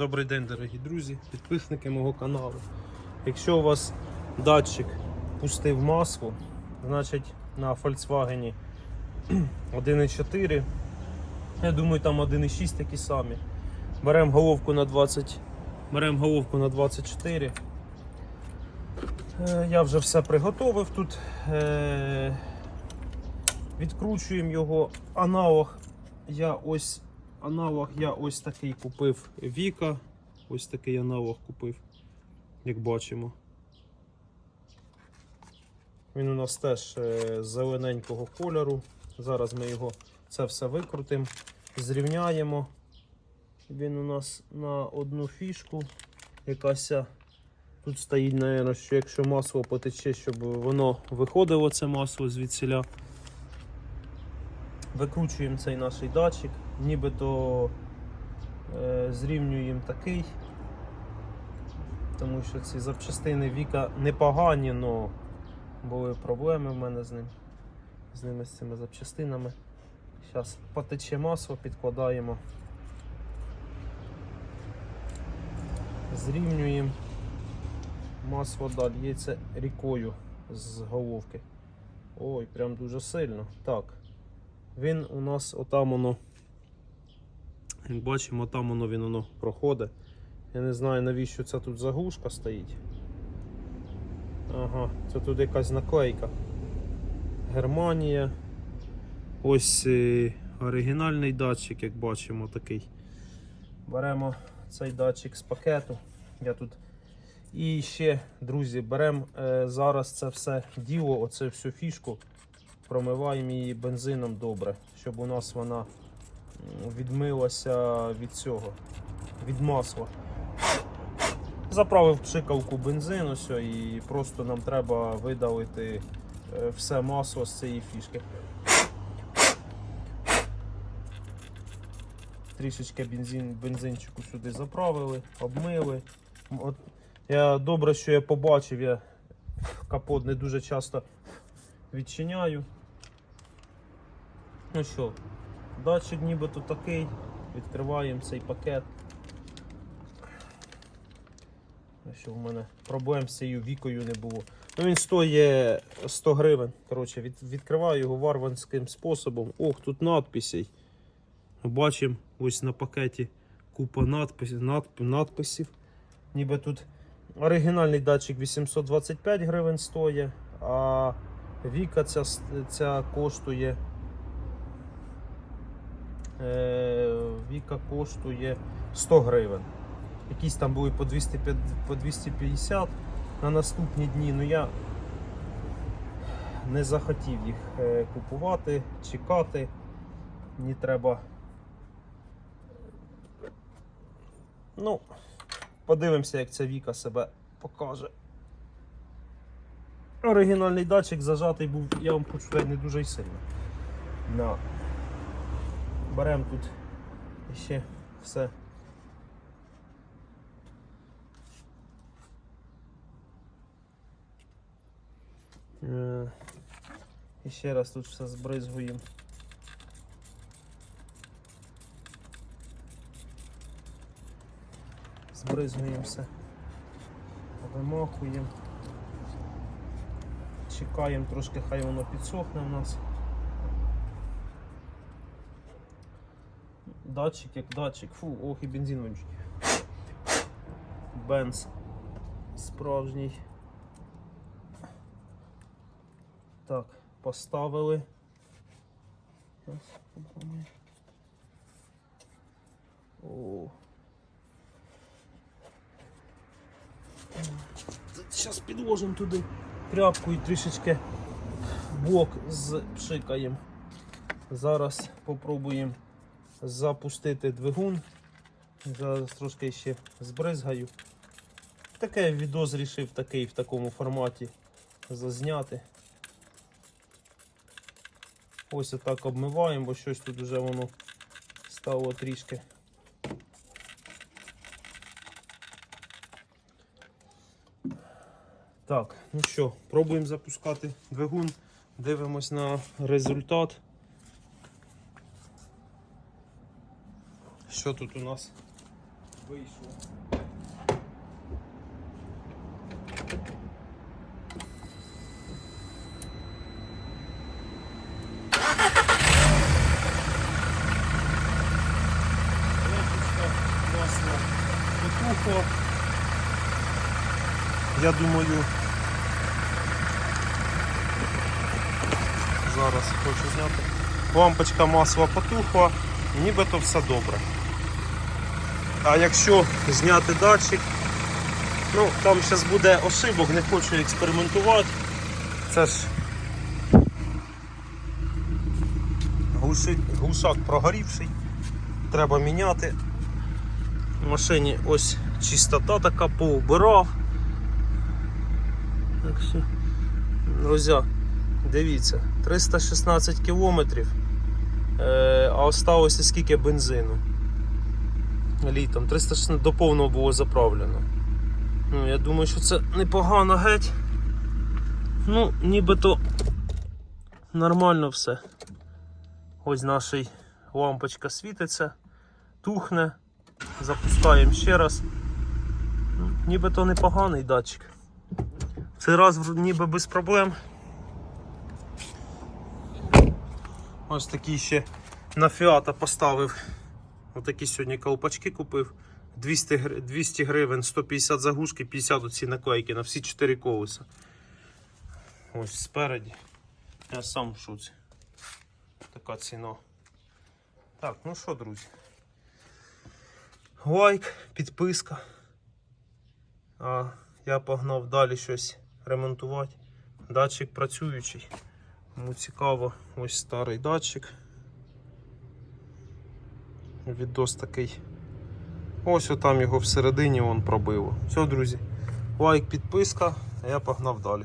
Добрий день, дорогі друзі, підписники мого каналу. Якщо у вас датчик пустив масло, значить на Volkswagen 1.4, я думаю, там 1.6 такі самі. Беремо головку на 20, беремо головку на 24. Е, Я вже все приготовив тут. Е, Відкручуємо його аналог. Я ось аналог я ось такий купив Віка. Ось такий аналог купив, як бачимо. Він у нас теж е, зелененького кольору. Зараз ми його це все викрутимо, зрівняємо. Він у нас на одну фішку. Якась тут стоїть, мабуть, що якщо масло потече, щоб воно виходило, це масло звідсіля. Викручуємо цей наш датчик, нібито е, зрівнюємо такий, тому що ці запчастини Віка непогані, але були проблеми в мене з ним, з ними з цими запчастинами. Зараз потече масло, підкладаємо, зрівнюємо. Масло далі лється рікою з головки. Ой, прям дуже сильно. Так. Він у нас отам воно, як бачимо, там воно він воно проходить. Я не знаю навіщо це тут заглушка стоїть. Ага, це тут якась наклейка. Германія. Ось е, оригінальний датчик, як бачимо, такий. Беремо цей датчик з пакету. Я тут. І ще, друзі, беремо е, зараз це все діло, оце всю фішку промиваємо її бензином добре, щоб у нас вона відмилася від цього, від масла. Заправив пшикавку бензину все, і просто нам треба видалити е, все масло з цієї фішки. Трішечки бензин, бензинчику сюди заправили, обмили. От, я добре, що я побачив, я капот не дуже часто відчиняю. Ну що, датчик нібито такий. Відкриваємо цей пакет. Ну Що в мене проблем з цією вікою не було. Ну Він стоїть 100 гривень. Коротше, від, відкриваю його варварським способом. Ох, тут надписей. Бачимо ось на пакеті купа надписів, надп, надписів. Ніби тут оригінальний датчик 825 гривень стоїть, а Віка ця, ця коштує. Е, Віка коштує 100 гривень. Якісь там були по 250, по 250 на наступні дні. Ну я не захотів їх е, купувати, чекати. Мені треба. Ну, подивимося, як ця Віка себе покаже. Оригінальний датчик зажатий був, я вам хочу сказати, не дуже сильно. На. Беремо тут ще все. Е, І ще раз тут все збризгуємо. Збризгуємо все. Вимахуємо. Чекаємо трошки, хай воно підсохне у нас. Датчик як датчик. Фу, ох і бензин вонючий. Бенз справжній. Так, поставили. О. Зараз підложимо туди тряпку і трішечки бок зпшикаємо. Зараз попробуємо запустити двигун. Зараз трошки ще збризгаю. Таке відос рішив такий в такому форматі зазняти. Ось отак обмиваємо, бо щось тут вже воно стало трішки. Так, ну що, пробуємо запускати двигун, дивимось на результат. Що тут у нас? вийшло. Я думаю, зараз хочу зняти. Лампочка масла потухла, нібито все добре. А якщо зняти датчик, ну там зараз буде ошибок, не хочу експериментувати. Це ж глуши- глушак прогорівший, треба міняти. В машині ось чистота така поубирав. Так що, друзі, дивіться, 316 кілометрів, е, а осталося скільки бензину літом. 316 до повного було заправлено. Ну, я думаю, що це непогано геть. Ну, нібито нормально все. Ось наша лампочка світиться, тухне. Запускаємо ще раз. Ну, Нібито непоганий датчик. Цей раз ніби без проблем. Ось такі ще на фіата поставив. Отакі сьогодні колпачки купив. 200, 200 гривень, 150 заглушки, 50 оці наклейки на всі 4 колеса. Ось спереді. Я сам в шоці. Така ціна. Так, ну що, друзі. Лайк, підписка. А я погнав далі щось ремонтувати. Датчик працюючий. Кому цікаво, ось старий датчик. Відос такий. Ось отам його всередині вон пробило. Все, друзі. Лайк, підписка, а я погнав далі.